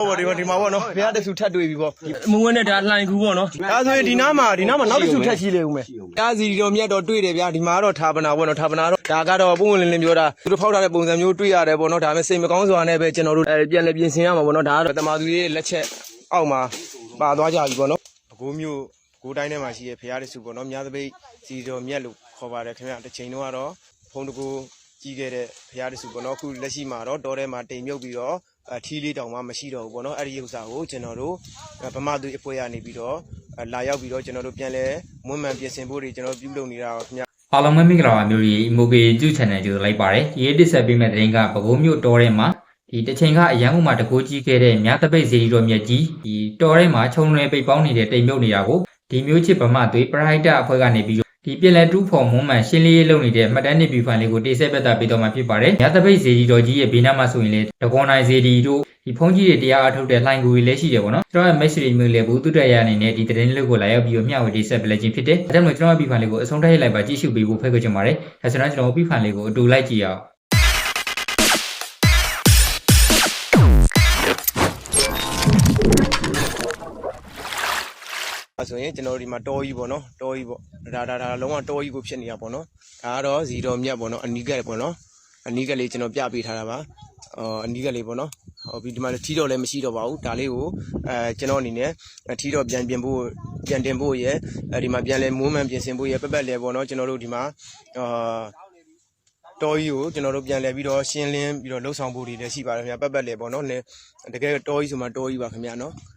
ဟုတ်ပါဒီမှာဒီမှာပေါ့နော်ဘုရားတဆူထပ်တွေ့ပြီပေါ့မဝဲနဲ့ဒါလှိုင်ကူပေါ့နော်ဒါဆိုရင်ဒီနားမှာဒီနားမှာနောက်တစ်ဆူထပ်ရှိလေဦးမယ်တားစီတော်မြတ်တော်တွေ့တယ်ဗျာဒီမှာကတော့ဌာပနာပေါ့နော်ဌာပနာတော့ဒါကတော့ပုံဝင်လင်းလင်းပြောတာသူတို့ဖောက်ထားတဲ့ပုံစံမျိုးတွေ့ရတယ်ပေါ့နော်ဒါပေမဲ့စိတ်မကောင်းစွာနဲ့ပဲကျွန်တော်တို့အဲပြန်လည်ပြင်ဆင်ရမှာပေါ့နော်ဒါကတော့တမာသူရဲ့လက်ချက်အောက်မှာပါသွားကြပြီပေါ့နော်အကိုမျိုးကိုတိုင်းထဲမှာရှိတဲ့ဘုရားတဆူပေါ့နော်မြားသပိတ်စီတော်မြတ်လို့ခေါ်ပါတယ်ခင်ဗျတစ်ချိန်တော့ကတော့ဖုံးတကူကြီးခဲ့တဲ့ဘုရားတဆူပေါ့နော်အခုလက်ရှိမှာတော့တောထဲမှာတိမ်မြုပ်ပြီးတော့ အထီးလေးတောင်မှမရှိတော့ဘူးပေါ့နော်အဲ့ဒီဥစ္စာကိုကျွန်တော်တို့ဗမာသူအဖွဲ့ရနေပြီးတော့လာရောက်ပြီးတော့ကျွန်တော်တို့ပြန်လဲမွမ်းမံပြင်ဆင်ဖို့တွေကျွန်တော်ပြုလုပ်နေတာပါခင်ဗျအားလုံးပဲမင်္ဂလာပါမျိုးကြီး Moge YouTube Channel ကြိုလိုက်ပါတယ်ဒီတစ်ဆက်ပေးမဲ့တဲ့ရင်ကပဲခူးမြို့တော်ထဲမှာဒီတစ်ချိန်ကအရန်ကုန်မှာတကူကြီးခဲ့တဲ့မြတပိတ်စီရီတော်မြတ်ကြီးဒီတော်ထဲမှာခြုံလွယ်ပိတ်ပေါင်းနေတဲ့တိမ်မြုပ်နေတာကိုဒီမျိုးချစ်ဗမာသွေးပရိုက်တာအဖွဲ့ကနေပြီးတော့ ဒီပြည်လဲတူးဖော်မွမ်းမှန်ရှင်းလင်းရေးလုပ်နေတဲ့မှတ်တမ်းနေပြီးဖိုင်လေးကိုတိဆက်ပတ်တာပေးတော့မှာဖြစ်ပါတယ်မြတပိတ်စီရီတော်ကြီးရဲ့ဘေးနားမှာဆိုရင်လေဒဂွန်နိုင်စီဒီတို့ဒီဖုန်းကြီးတွေတရားအထုတ်တဲ့လှိုင်ကူတွေလည်းရှိတယ်ပေါ့နော်ကျွန်တော်ရဲ့ message မျိုးလေးဘူးသူတက်ရအနေနဲ့ဒီသတင်းလေးကိုလာရောက်ပြီးတော့မျှဝေတိဆက်ပလက်ခြင်းဖြစ်တယ်အဲဒါကြောင့်ကျွန်တော်ရဲ့ပြီးဖိုင်လေးကိုအဆုံးထိလိုက်ပါကြည့်ရှုပေးဖို့ဖိတ်ခေါ်ချင်ပါတယ်အဲဆိုတော့ကျွန်တော်ပြီးဖိုင်လေးကိုအတူလိုက်ကြည့်အောင် အဲဆိုရင်ကျွန်တော်တို့ဒီမှာတောကြီးပေါ့နော်တောကြီးပေါ့ဒါဒါဒါလုံးဝတောကြီးကိုဖြစ်နေတာပေါ့နော်ဒါကတော့ဇီတော်မြတ်ပေါ့နော်အနီးကပ်ပေါ့နော်အနီးကပ်လေးကျွန်တော်ပြပေးထားတာပါအော်အနီးကပ်လေးပေါ့နော်ဟောပြီးဒီမှာထီတော်လည်းမရှိတော့ပါဘူးဒါလေးကိုအဲကျွန်တော်အနေနဲ့ထီတော်ပြန်ပြင်ဖို့ပြန်တင်ဖို့ရယ်အဲဒီမှာပြန်လဲမိုးမှန်ပြင်ဆင်ဖို့ရယ်ပက်ပက်လဲပေါ့နော်ကျွန်တော်တို့ဒီမှာအာတော်ကြီးကိုကျွန်တော်တို့ပြန်လဲပြီးတော့ရှင်းလင်းပြီးတော့လှုပ်ဆောင်ဖို့တွေလည်းရှိပါတယ်ခင်ဗျာပက်ပက်လဲပေါ့နော်လည်းတကယ်တော်ကြီးဆိုမှတော်ကြီးပါခင်ဗျာနော်အဲ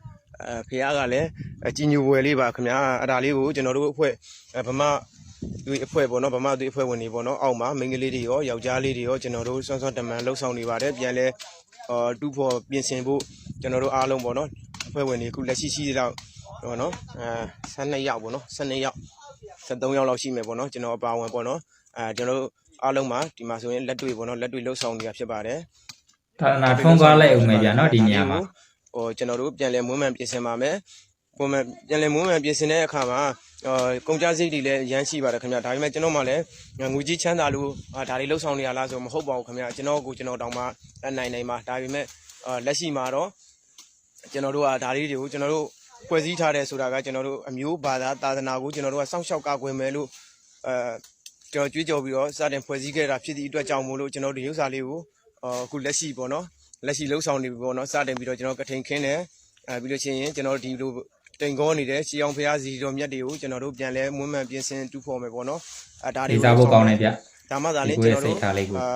ဖះကလည်းအကြီးညိုဝယ်လေးပါခင်ဗျာအဲ့ဒါလေးကိုကျွန်တော်တို့အဖွဲ့အဲဗမာသူအဖွဲ့ပေါ့နော်ဗမာသူအဖွဲ့ဝင်တွေပေါ့နော်အောက်မှာမိန်းကလေးတွေရောယောက်ျားလေးတွေရောကျွန်တော်တို့စွမ်းစွမ်းတမန်လှုပ်ဆောင်နေပါတယ်ပြန်လဲအာတူဖို့ပြင်ဆင်ဖို့ကျွန်တော်တို့အားလုံးပေါ့နော်အဖွဲ့ဝင်တွေအခုလက်ရှိရှိတော့ပေါ့နော်အဲ12ယောက်ပေါ့နော်12ယောက်73ယောက်လောက်ရှိမယ်ပေါ့နော်ကျွန်တော်အပါဝင်ပေါ့နော်အဲကျွန်တော်တို့အားလုံးမှာဒီမှာဆိုရင်လက်တွေ့ပေါ့နော်လက်တွေ့လှုပ်ဆောင်နေတာဖြစ်ပါတယ်သာသနာထွန်းကားလိုက်အောင်မယ်ဗျာနော်ဒီနေရာမှာ ဟိုကျွန်တော်တို့ပြန်လဲမွမ်းမံပြင်ဆင်ပါမယ်။ပုံမှန်ပြန်လဲမွမ်းမံပြင်ဆင်တဲ့အခါမှာအာကုန်ကြစိတ်တွေလည်းရမ်းရှိပါတယ်ခင်ဗျာ။ဒါပေမဲ့ကျွန်တော်မှလည်းငွေကြီးချမ်းသာလို့အာဒါတွေလှုပ်ဆောင်နေရလားဆိုမဟုတ်ပါဘူးခင်ဗျာ။ကျွန်တော်ကိုကျွန်တော်တောင်မှလက်နိုင်နိုင်ပါဒါပေမဲ့အာလက်ရှိမှာတော့ကျွန်တော်တို့ကဒါလေးတွေကိုကျွန်တော်တို့ဖွဲ့စည်းထားတယ်ဆိုတာကကျွန်တော်တို့အမျိုးဘာသာသာသနာကိုကျွန်တော်တို့ကစောင့်ရှောက်ကာကွယ်မယ်လို့အဲကျွန်တော်ကြွေးကြော်ပြီးတော့စတင်ဖွဲ့စည်းခဲ့တာဖြစ်သည့်အတွက်ကြောင့်မို့လို့ကျွန်တော်တို့ဒီဥစ္စာလေးကိုအာအခုလက်ရှိပေါ့နော် လက်ရှိလှုပ်ဆောင်နေပြီပေါ့နော်စတင်ပြီးတော့ကျွန်တော်ကထိန်ခင်းတယ်အဲပြီးလို့ရှိရင်ကျွန်တော်ဒီလိုတိန်ကောနေတဲ့ရှီအောင်ဖျားစီတော်မြတ်တွေကိုကျွန်တော်တို့ပြန်လဲမွမ်းမံပြင်ဆင်တူဖော်မယ်ပေါ့နော်အဲဒါတွေဒီစားဖို့ကောင်းတယ်ဗျဒါမှသာလေဒီကိုကျွန်ရဲ့တော်တို့စိတ်ထားလေးကိုအာ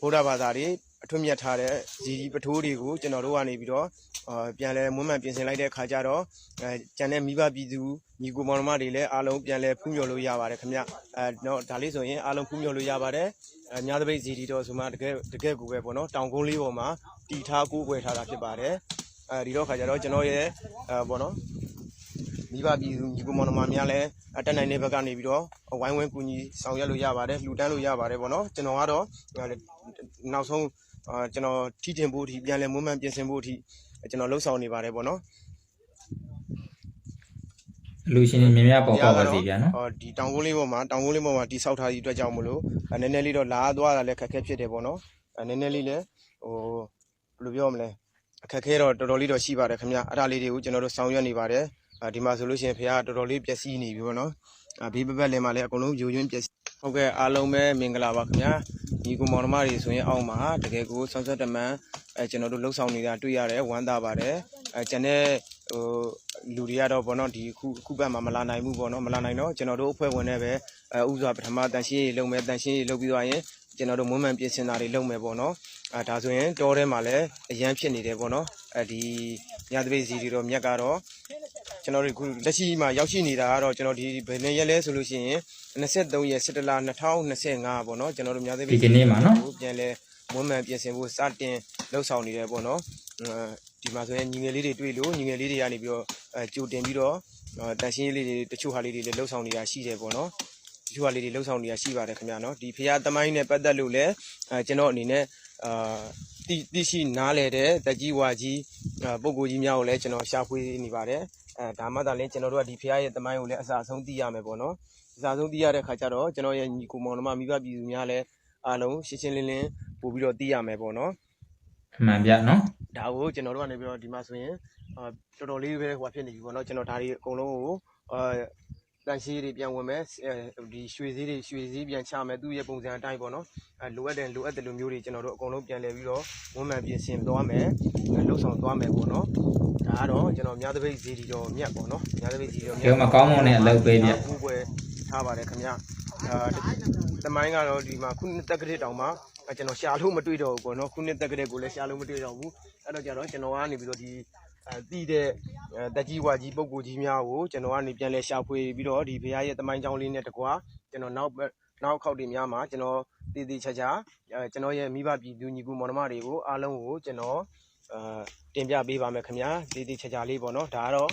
ဗုဒ္ဓဘာသာတွေအထွတ်မြတ်ထားတဲ့ဇီဒီပထိုးတွေကိုကျွန်တော်တို့ကနေပြီးတော့အာပြန်လဲမွမ်းမံပြင်ဆင်လိုက်တဲ့အခါကျတော့အဲကျန်တဲ့မိဘပြည်သူညီကိုမောင်နှမတွေလည်းအားလုံးပြန်လဲဖူးမြော်လို့ရပါတယ်ခင်ဗျအဲတော့ဒါလေးဆိုရင်အားလုံးဖူးမြော်လို့ရပါတယ်အဲ ညာသပိတ်ဇီဒီတော်ဆိုမှတကယ်တကယ်ကိုပဲပေါ့နော်တောင်ကုန်းလေးပေါ်မှာတီထားကိုးကွယ်ထားတာဖြစ်ပါတယ်အဲဒီတော့ခါကျတော့ကျွန်တော်ရဲ့အဲပေါ့နော်မိဘပြည်သူညီကိုမောင်နှမများလည်းအတက်နိုင်တဲ့ဘက်ကနေပြီးတော့ဝိုင်းဝန်းကူညီဆောင်ရွက်လို့ရပါတယ်လှူဒန်းလို့ရပါတယ်ပေါ့နော်ကျွန်တော်ကတော့နောက်ဆုံးအာကျွန်တော်ထိတင်ဖို့အထိပြန်လဲမွမ်းမံပြင်ဆင်ဖို့အထိကျွန်တော်လှုပ်ဆောင်နေပါတယ်ပေါ့နော် လူရှင်တွေမြင်များပေါ်ပေါက်ပါစေဗျာနော်ဟောဒီတောင်ကုန်းလေးပေါ်မှာတောင်ကုန်းလေးပေါ်မှာတိဆောက်ထားသည့်အတွက်ကြောင့်မလို့အဲနည်းနည်းလေးတော့လာသွားတာလည်းခက်ခဲဖြစ်တယ်ပေါ့နော်အဲနည်းနည်းလေးလည်းဟိုဘယ်လိုပြောမလဲအခက်ခဲတော့တော်တော်လေးတော့ရှိပါတယ်ခင်ဗျအဲ့ဒါလေးတွေကိုကျွန်တော်တို့ဆောင်ရွက်နေပါတယ်အဲဒီမှာဆိုလို့ရှိရင်ဖေကတော်တော်လေးပျက်စီးနေပြီပေါ့နော်အဘေးပပတ်လင်းမှာလည်းအကုန်လုံးယူရင်းပျက်စီးဟုတ်ကဲ့အားလုံးပဲမင်္ဂလာပါခင်ဗျာညီကိုမောင်နှမတွေဆိုရင်အောက်မှာတကယ်ကိုဆောင်းဆက်တမန်အဲကျွန်တော်တို့လှုပ်ဆောင်နေတာတွေ့ရတယ်ဝမ်းသာပါတယ်အဲကျန်တဲ့ ဟိုလူတွေကတော့ပေါ့နော်ဒီခုခုဘက်မှာမလာနိုင်ဘူးပေါ့နော်မလာနိုင်တော့ကျွန်တော်တို့အဖွဲ့ဝင်နဲ့ပဲအဲဥစွာပထမတန်ရှင်းရေးလုပ်မယ်တန်ရှင်းရေးလုပ်ပြီးသွားရင်ကျွန်တော်တို့မွမ်းမံပြင်ဆင်တာတွေလုပ်မယ်ပေါ့နော်အဲဒါဆိုရင်တောထဲမှာလည်းအရန်ဖြစ်နေတယ်ပေါ့နော်အဲဒီညတပိတ်စီတွေတော့မြက်ကတော့ကျွန်တော်တို့ခုလက်ရှိမှာရောက်ရှိနေတာကတော့ကျွန်တော်ဒီဘယ်နှစ်ရက်လဲဆိုလို့ရှိရင်23ရက်17လ2025ပေါ့နော်ကျွန်တော်တို့ညတပိတ်ဒီကနေ့မှာနော်ကိုပြန်လဲမွမ်းမံပြင်ဆင်ဖို့စတင်လှုပ်ဆောင်နေတယ်ပေါ့နော်အဲ ဒီမှာဆိုရင်ညီငယ်လေးတွေတွေ့လို့ညီငယ်လေးတွေကနေပြီးတော့အဲကြိုတင်ပြီးတော့တန်ရှင်းရေးလေးတွေတချို့ဟာလေးတွေလည်းလှုပ်ဆောင်နေတာရှိတယ်ပေါ့နော်တချို့ဟာလေးတွေလှုပ်ဆောင်နေတာရှိပါတယ်ခင်ဗျာနော်ဒီဖရာသမိုင်းနဲ့ပတ်သက်လို့လည်းအဲကျွန်တော်အနေနဲ့အာတိတိရှိနားလေတဲ့တက်ကြီးဝါကြီးပုံကိုကြီးများကိုလည်းကျွန်တော်ရှာဖွေနေပါတယ်အဲဒါမှသာလည်းကျွန်တော်တို့ကဒီဖရာရဲ့သမိုင်းကိုလည်းအစအဆုံးသိရမယ်ပေါ့နော်အစအဆုံးသိရတဲ့ခါကျတော့ကျွန်တော်ရဲ့ညီကိုမောင်နှမမိဘပြည်သူများလည်းအားလုံးရှင်းရှင်းလင်းလင်းပို့ပြီးတော့သိရမယ်ပေါ့နော်အမှန်ဗျနော် ဒါကိုကျွန်တော်တို့ကနေပြီးတော့ဒီမှာဆိုရင်အာတော်တော်လေးပဲဟိုဖြစ်နေပြီပေါ့နော်ကျွန်တော်ဒါတွေအကုန်လုံးကိုအာတန်ရှည်တွေပြန်ဝင်မယ်အဲဒီရွှေစည်းတွေရွှေစည်းပြန်ချမယ်သူ့ရဲ့ပုံစံအတိုင်းပေါ့နော်အဲလိုအပ်တယ်လိုအပ်တယ်လိုမျိုးတွေကျွန်တော်တို့အကုန်လုံးပြန်လည်ပြီးတော့ဝန်မှန်ပြင်ဆင်သွားမယ်လှုပ်ဆောင်သွားမယ်ပေါ့နော်ဒါကတော့ကျွန်တော်မြသပိတ်ဇီဒီတော်မြတ်ပေါ့နော်မြသပိတ်ဇီဒီတော်မြတ်ဒီမှာကောင်းမွန်တဲ့အလုပ်ပေးပြကူပွဲထားပါတယ်ခင်ဗျာအာတမိုင်းကတော့ဒီမှာခုနှစ်တက်ကလေးတောင်မှ ကျွန်တော်ရှာလို့မတွေ့တော့ဘူးပေါ့နော်ခုနှစ်တက်ကလေးကိုလည်းရှာလို့မတွေ့တော့ဘူးအဲ့တော့ကြတော့ကျွန်တော်ကနေပြီးတော့ဒီအဲတည်တဲ့တက်ကြီးဝါကြီးပုံကိုကြီးများကိုကျွန်တော်ကနေပြန်လဲရှာဖွေပြီးတော့ဒီဘုရားရဲ့တမိုင်းကြောင်းလေးနဲ့တကွာကျွန်တော်နောက်နောက်ခောက်တွေများမှာကျွန်တော်တည်တည်ချာချာအဲကျွန်တော်ရဲ့မိဘပြည်သူညီကူမောင်နှမတွေကိုအားလုံးကိုကျွန်တော်အာတင်ပြပေးပါမယ်ခင်ဗျာတည်တည်ချာချာလေးပေါ့နော်ဒါကတော့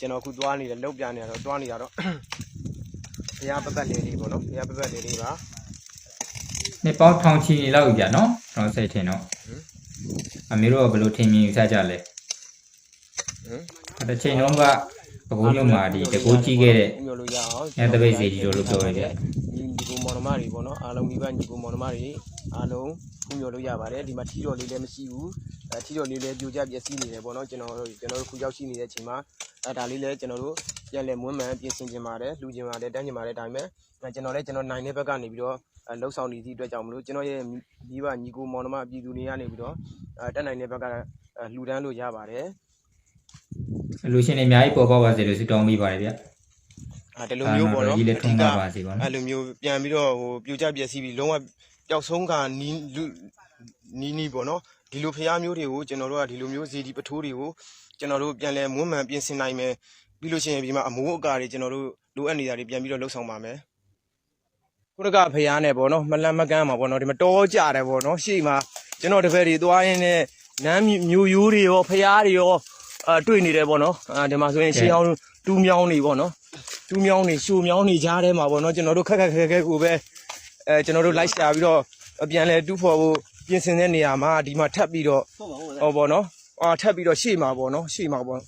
ကျွန်တော်ခုသွားနေတယ်လောက်ပြနေရတော့သွားနေတာတော့ဘုရားပပတ်လေးလေးပေါ့နော်ဘုရားပပတ်လေးလေးပါ နှစ်ပေါင်းထောင်ချီလောက်ပြီဗျနော်ကျွန်တော်စိတ်ထင်တော့အမေတို့ကဘယ်လိုထင်မြင်ယူဆကြလဲဟမ်တစ်ချိန်လုံးကပကူမြို့မှာဒီတကူကြီးခဲ့တဲ့မျိုးလို့ရအောင်ညတပိတ်စီဒီလိုလို့ပြောရပြညီညီကိုမောင်နှမတွေပေါ့နော်အားလုံးမိဘညီကိုမောင်နှမတွေအားလုံး ခုမျိုးလို့ရပါတယ်ဒီမှာထီတော်လေးလည်းမရှိဘူးအဲထီတော်လေးလည်းပြိုကျပျက်စီးနေတယ်ပေါ့နော်ကျွန်တော်တို့ကျွန်တော်တို့ခုရောက်ရှိနေတဲ့အချိန်မှာအဲဒါလေးလည်းကျွန်တော်တို့ပြန်လဲမွမ်းမှန်ပြင်ဆင်ခြင်းပါတယ်လူခြင်းပါတယ်တန်းခြင်းပါတယ်ဒါပေမဲ့အဲကျွန်တော်လည်းကျွန်တော်နိုင်တဲ့ဘက်ကနေပြီးတော့အဲလှုပ်ဆောင်နေသည့်အတွက်ကြောင့်မလို့ကျွန်တော်ရဲ့မိဘညီကိုမောင်နှမပြည်သူတွေကနေပြီးတော့အဲတက်နိုင်တဲ့ဘက်ကအဲလှူဒန်းလို့ရပါတယ်အလူရှင်တွေအများကြီးပေါ်ပေါက်ပါစေလို့ဆုတောင်းပေးပါတယ်ဗျအဲဒီလိုမျိုးပေါ့နော်ကြီးလည်းထုံးကားပါစေပေါ့နော်အဲလိုမျိုးပြန်ပြီးတော့ဟိုပြိုကျပျက်စီးပြီးလုံးဝ ပျောက်ဆုံးကနီးလူနီးနီးပေါ့နော်ဒီလိုဖျားမျိုးတွေကိုကျွန်တော်တို့ကဒီလိုမျိုးဇီဒီပထိုးတွေကိုကျွန်တော်တို့ပြန်လဲမွမ်းမံပြင်ဆင်နိုင်မယ်ပြီးလို့ရှိရင်ဒီမှာအမိုးအကာတွေကျွန်တော်တို့လိုအပ်နေတာတွေပြန်ပြီးတော့လှုပ်ဆောင်ပါမယ်ခုနကဖျားနဲ့ပေါ့နော်မလန့်မကန်းမှာပေါ့နော်ဒီမှာတောကြတယ်ပေါ့နော်ရှေ့မှာကျွန်တော်တပည့်တွေသွားရင်းနဲ့နမ်းမျိုးရိုးတွေရောဖျားတွေရောအဲတွေ့နေတယ်ပေါ့နော်အဲဒီမှာဆိုရင်ရှေးအောင်တူးမြောင်းနေပေါ့နော်တူးမြောင်းနေရှူမြောင်းနေကြားထဲမှာပေါ့နော်ကျွန်တော်တို့ခက်ခက်ခဲခဲကိုပဲ အဲကျွန်တော်တို့လိုက်ရှာပြီးတော့အပြန်လဲတူးဖော်ဖို့ပြင်ဆင်တဲ့နေရာမှာဒီမှာထပ်ပြီးတော့ဟောပေါ့နော်အာထပ်ပြီးတော့ရှေ့မှာပေါ့နော်ရှေ့မှာပေါ့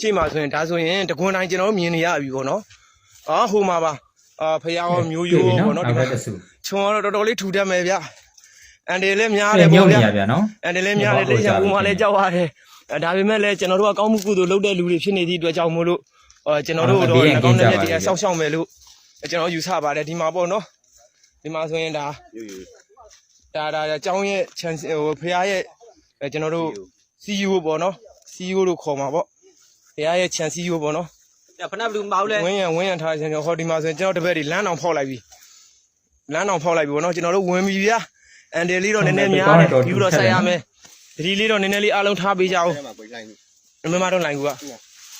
ရှေ့မှာဆိုရင်ဒါဆိုရင်တကွန်းတိုင်းကျွန်တော်တို့မြင်နေရပြီပေါ့နော်အာဟိုမှာပါအာဖျားရောမျိုးရိုးပေါ့နော်ဒီနောက်မှာဘက်တစ်စုခြုံတော့တော်တော်လေးထူတတ်မယ်ဗျအန်တယ်လည်းများတအဲ့ယ်မြုပေါ့ပ်နေဗျာရဗျနော်အန်တယ်လည်းများတယ်လက်ရကူမှလည်းကြောက်ရတယ်အဲဒါပေမဲ့လည်းကျွန်တော်တို့ကကောင်းမှုကုသိုလ်လုပ်တဲ့လူတွေဖြစ်နေသည့်အတွက်ကြောင့်မို့လို့အဲကျွန်တော်တို့တော့လည်းကောင်းတဲ့တရားဆောက်ရှောက်မယ်လို့ကျွန်တော်ယူဆပါတယ်ဒီမှာပေါ့နော် ဒီမှာဆိုရင်ဒါဒါဒါအကြောင်းရဲ့ချန်ဟိုဖះရဲ့အဲကျွန်တော်တို့ CEO ပေါ့နော် CEO လို့ခေါ်မှာပေါ့ဖះရဲ့ချန် CEO ပေါ့နော်။ဖနက်ဘလူးမအောင်လဲဝင်းရံဝင်းရံထားခြင်းကျွန်တော်ဟောဒီမှာဆိုရင်ကျွန်တော်တပည့်တွေလမ်းအောင်ဖောက်လိုက်ပြီလမ်းအောင်ဖောက်လိုက်ပြီပေါ့နော်ကျွန်တော်တို့ဝင်ပြီဗျာအန်တယ်လေးတော့နည်းနည်းများတယ်ယူတော့ဆက်ရမယ်တတိလေးတော့နည်းနည်းလေးအားလုံးထားပေးကြအောင်မမတော့လိုင်းကူက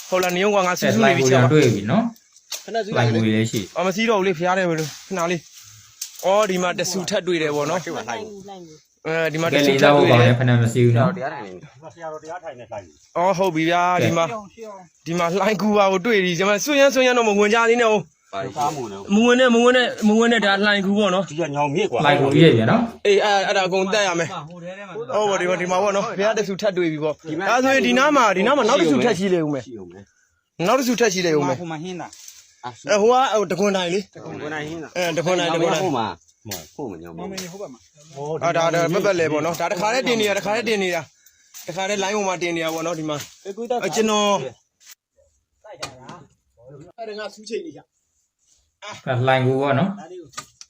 ဟုတ်လားနေုံကငါဆူဆက်ဆူလိုနေင်းပြီကိုချောရင်းတွေ့ပြီနော်ဖနက်စုလိုင်းကိုလည်းရှိအမစီတော့ဘူးလေဖျားတယ်ဘယ်လိုခဏလေး အော်ဒီမှာတဆူထက်တွေ့တယ်ပေါ့နော်အဲဒီမှာတ ကဲ ဆူ လေး ထက် သားဖို့ တွေ့ ကောင်း တယ် တဲ့ဖနမစီဘူးနော် အော်ဟုတ်ပြီဗျာဒီမှာဒီမှာလှိုင်းကူပါကိုတွေ့ပြီဒီမှာဆွရမ်းဆွရမ်းတော့မဝင်ကြသေးနဲ့ဟုတ် မဝင်နဲ့မဝင်နဲ့မဝင်နဲ့ဒါလှိုင်ကူပေါ့နော် ဒီကညောင်မြစ်กว่า လိုင်းကိုကြီးရပြန်နော် အေးအဲ့အဲ့ဒါအကုန်တက်ရမယ်ဟုတ်ပါဒီမှာဒီမှာပေါ့နော်ဘုရားတဆူထက်တွေ့ပြီပေါ့ဒါဆိုရင်ဒီနားမှာဒီနားမှာနောက်တဆူထက်ရှိလေဦးမယ် ရှိအောင်မယ် နောက်တဆူထက်ရှိလေဦးမယ် ဟိုမှာဟင်းတာ အဲဟိုကဟိုတခွန်တိုင်းလေကိုနိုင်ဟင်းတာအဲတခွန်တိုင်းတခွန်တိုင်းဟိုမှာမဟုတ်မညောင်မြစ်အာဒါဒါပက်ပက်လေပေါ့နော်ဒါတခါတည်းတင်နေတာတခါတည်းတင်နေတာတခါတည်း line ပေါ်မှာတင်နေတာပေါ့နော်ဒီမှာအကျွန်တော်အဲ့ဒါငါဆူချိန်နေရလိုင်းကိုပေါ့နော်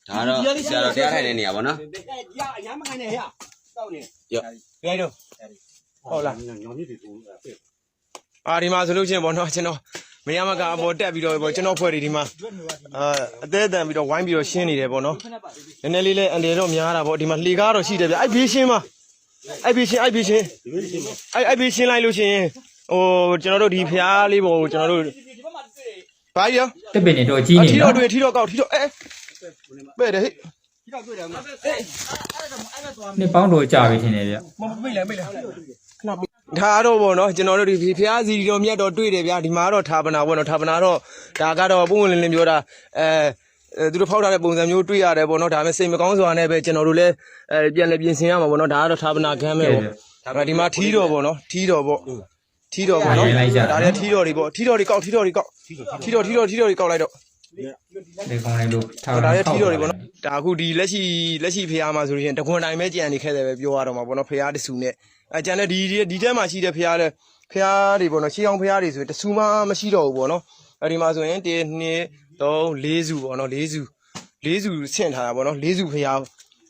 ဒါတော့ဆရာတော်တရားထိုင်တဲ့နေရာပေါ့နော်ရိုက်တော့ဟုတ်လားညောင်မြစ်တွေတူတယ်အာဒီမှာဆိုလို့ချင်းပေါ့နော်ကျွန်တော် မရမကအပေါ်တက်ပြီးတော့ပေါ့ကျွန်တော်ဖွဲ့တွေဒီမှာအာအသေးအတန်ပြီးတော့ဝိုင်းပြီးတော့ရှင်းနေတယ်ပေါ့နော်နည်းနည်းလေးလေးအန်တယ်တော့များတာပေါ့ဒီမှာလှေကားတော့ရှိတယ်ဗျအဲ့ဘေးရှင်းပါအဲ့ဘေးရှင်းအဲ့ဘေးရှင်းအဲ့အဲ့ဘေးရှင်းလိုက်လို့ရှိရင်ဟိုကျွန်တော်တို့ဒီဖျားလေးပေါ့ကျွန်တော်တို့ဘာကြီးရောတစ်ပင်နေတော့ကြီးနေထီတော့နော်တွေ့ထီတော့ကောက်ထီတော့အဲပဲ့တယ်ဟဲ့နှစ်ပေါင်းတော့ကြာပြီထင်တယ်ဗျမမိတ်လဲမိတ်လဲခဏ ဒါတော့ပေါ့နော်ကျွန်တော်တို့ဒီဖျားစီတော်မြတ်တော့တွေ့တယ်ဗျာဒီမှာတော့ဌာပနာပေါ့နော်ဌာပနာတော့ဒါကတော့ပုံဝင်လင်းလင်းပြောတာအဲအဲသူတို့ဖောက်ထားတဲ့ပုံစံမျိုးတွေ့ရတယ်ပေါ့နော်ဒါပေမဲ့စိတ်မကောင်းစွာနဲ့ပဲကျွန်တော်တို့လည်းအဲပြန်လည်းပြင်ဆင်ရမှာပေါ့နော်ဒါကတော့ဌာပနာခမ်းပဲပေါ့ဒါပေမဲ့ဒီမှာထီတော့ပေါ့နော်ထီတော့ပေါ့ထီတော့ပေါ့နော်ဒါလည်းထီတော့တွေပေါ့ထီတော့တွေကောက်ထီတော့တွေကောက်ထီတော့ထီတော့ထီတော့တွေကောက်လိုက်တော့ဒီကောင်လေးလို့ထားဒါလည်းထီတော်တွေပေါ့နော်ဒါအခုဒီလက်ရှိလက်ရှိဖះမှာဆိုလို့ရှိရင်တခွန်တိုင်းပဲကြံနေခဲ့တယ်ပဲပြောရတော့မှာပေါ့နော်ဖះတဆူနဲ့ အဲကျန်တဲ့ဒီဒီဒီထဲမှာရှိတဲ့ဖျားတဲ့ဖျားတွေပေါ့နော်ရှေးအောင်ဖျားတွေဆိုရင်တဆူမှမရှိတော့ဘူးပေါ့နော်အဲဒီမှာဆိုရင်1 2 3 4စုပေါ့နော်4စု4စုဆင့်ထားတာပေါ့နော်4စုဖျား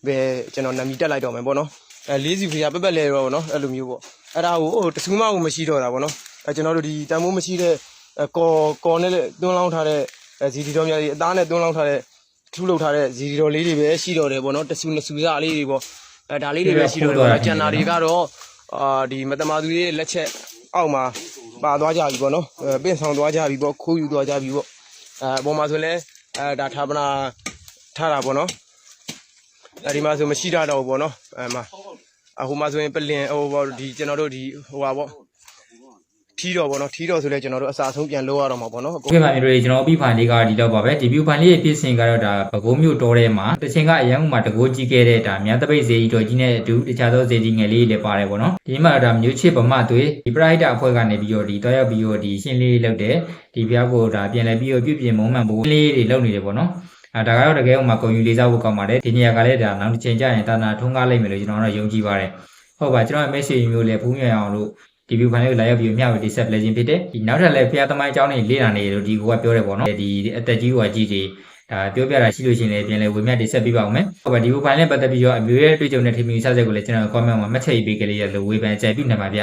ပဲကျွန်တော်နာမည်တက်လိုက်တော့မယ်ပေါ့နော်အဲ4စုဖျားပက်ပက်လဲတော့ပေါ့နော်အဲ့လိုမျိုးပေါ့အဲ့ဒါကိုဟိုတဆူမှကိုမရှိတော့တာပေါ့နော်အဲကျွန်တော်တို့ဒီတန်မိုးမရှိတဲ့ကော်ကော်နဲ့သွန်းလောင်းထားတဲ့ဇီဒီတော်များကြီးအသားနဲ့သွန်းလောင်းထားတဲ့ထုလုပ်ထားတဲ့ဇီဒီတော်လေးတွေပဲရှိတော့တယ်ပေါ့နော်တဆူနဆူစားလေးတွေပေါ့ အဲဒါလေးတွေပဲရှိတော့တယ်ပေါ့နော်ကျန်တာတွေကတော့အာဒီမတမာသူတွေရဲ့လက်ချက်အောက်မှာပါသွားကြပြီပေါ့နော်အဲပင့်ဆောင်သွားကြပြီပေါ့ခိုးယူသွားကြပြီပေါ့အဲအပေါ်မှာဆိုလဲအဲဒါဌာပနာထားတာပေါ့နော်အဲဒီမှာဆိုမရှိတာတော့ဘူးပေါ့နော်အဲမှာအခုမှဆိုရင်ပလင်ဟိုပေါ့ဒီကျွန်တော်တို့ဒီဟိုပါပေါ့ ထီးတော်ပေါ့နော်ထီးတော်ဆိုလဲကျွန်တော်တို့အစာဆုံးပြန်လို့ရတော့မှာပေါ့နော်အကုန်ဒီမှာမျိုးတွေကျွန်တော်အပြီးဖိုင်လေးကဒီတော့ပါပဲဒီဗျူဖိုင်လေးရဲ့ပြည့်စင်ကတော့ဒါပဲခူးမြို့တော်ထဲမှာတစ်ချိန်ကအရန်ဥမှာတကိုးကြီးခဲ့တဲ့ဒါမြတ်တပိတ်ဇေကြီးတော်ကြီးနဲ့အတူတခြားသောဇေကြီးငယ်လေးတွေလည်းပါတယ်ပေါ့နော်ဒီမှာဒါမျိုးချစ်ဗမာသွေးဒီပရိုက်တာအဖွဲ့ကနေပြီးတော့ဒီတောရောက်ပြီးတော့ဒီရှင်းလေးလောက်တဲ့ဒီဘုရားကိုဒါပြန်လဲပြီးတော့ပြုပြင်မုံမှန်ဖို့လေးတွေလုပ်နေတယ်ပေါ့နော်အဲဒါကတော့တကယ်ဥမှာဂုံယူလေးစားဖို့ကောင်းပါတယ်ဒီနေရာကလည်းဒါနောက်တစ်ချိန်ကျရင်တာနာထုံးကားလိုက်မယ်လို့ကျွန်တော်တို့ယုံကြည်ပါတယ်ဟုတ်ပါကျွန်တော်ရဲ့ message မျိုးလည်းဖူးမြင်အောင်လို့ ဒီ view file ကိုလာရောက်ပြီးမျှဝေတိဆက်ပလက်ခြင်းဖြစ်တယ်ဒီနောက်ထပ်လည်းဖျားသမိုင်းအကြောင်းတွေလေ့လာနေတယ်လို့ဒီကိုကပြောတယ်ပေါ့နော်ဒီအသက်ကြီးဟိုအကြီးတွေဒါပြောပြတာရှိလို့ရှိရင်လည်းပြန်လဲဝေမျှတိဆက်ပြပါအောင်မယ်ဟုတ်ပါဒီ view file နဲ့ပတ်သက်ပြီးတော့အမျိုးရဲ့အတွေ့အကြုံနဲ့ထင်မြင်ဆက်ဆက်ကိုလည်းကျွန်တော် comment မှာမှတ်ချက်ရေးပေးကြလေးရလို့ဝေဖန်ကြပြနေပါဗျ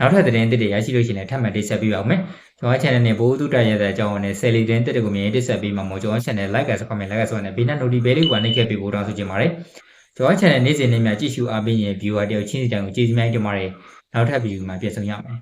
နောက်ထပ်သတင်းတစ်တွေရရှိလို့ရှိရင်လည်းထပ်မံတိဆက်ပြပါအောင်မယ်ကျွန်တော် channel နဲ့ဘိုးသူတရရတဲ့အကြောင်းနဲ့ cell လေးတင်းတစ်တွေကိုမြင်တိဆက်ပေးမှာမို့ကျွန်တော် channel like နဲ့ comment like ဆိုတဲ့ဘေးနဲ့ notification လေးကိုနှိပ်ခဲ့ပေးဖို့တောင်းဆိုချင်ပါတယ်ကျွန်တော် channel နေ့စဉ်နေ့များကြည့်ရှုအားပေးရင် viewer တယောက်ချင်းစီတိုင်းကိုကျေးဇူးများတင်ပါတယ် နောက်ထပ် video မှာပြန်ဆုံရမယ်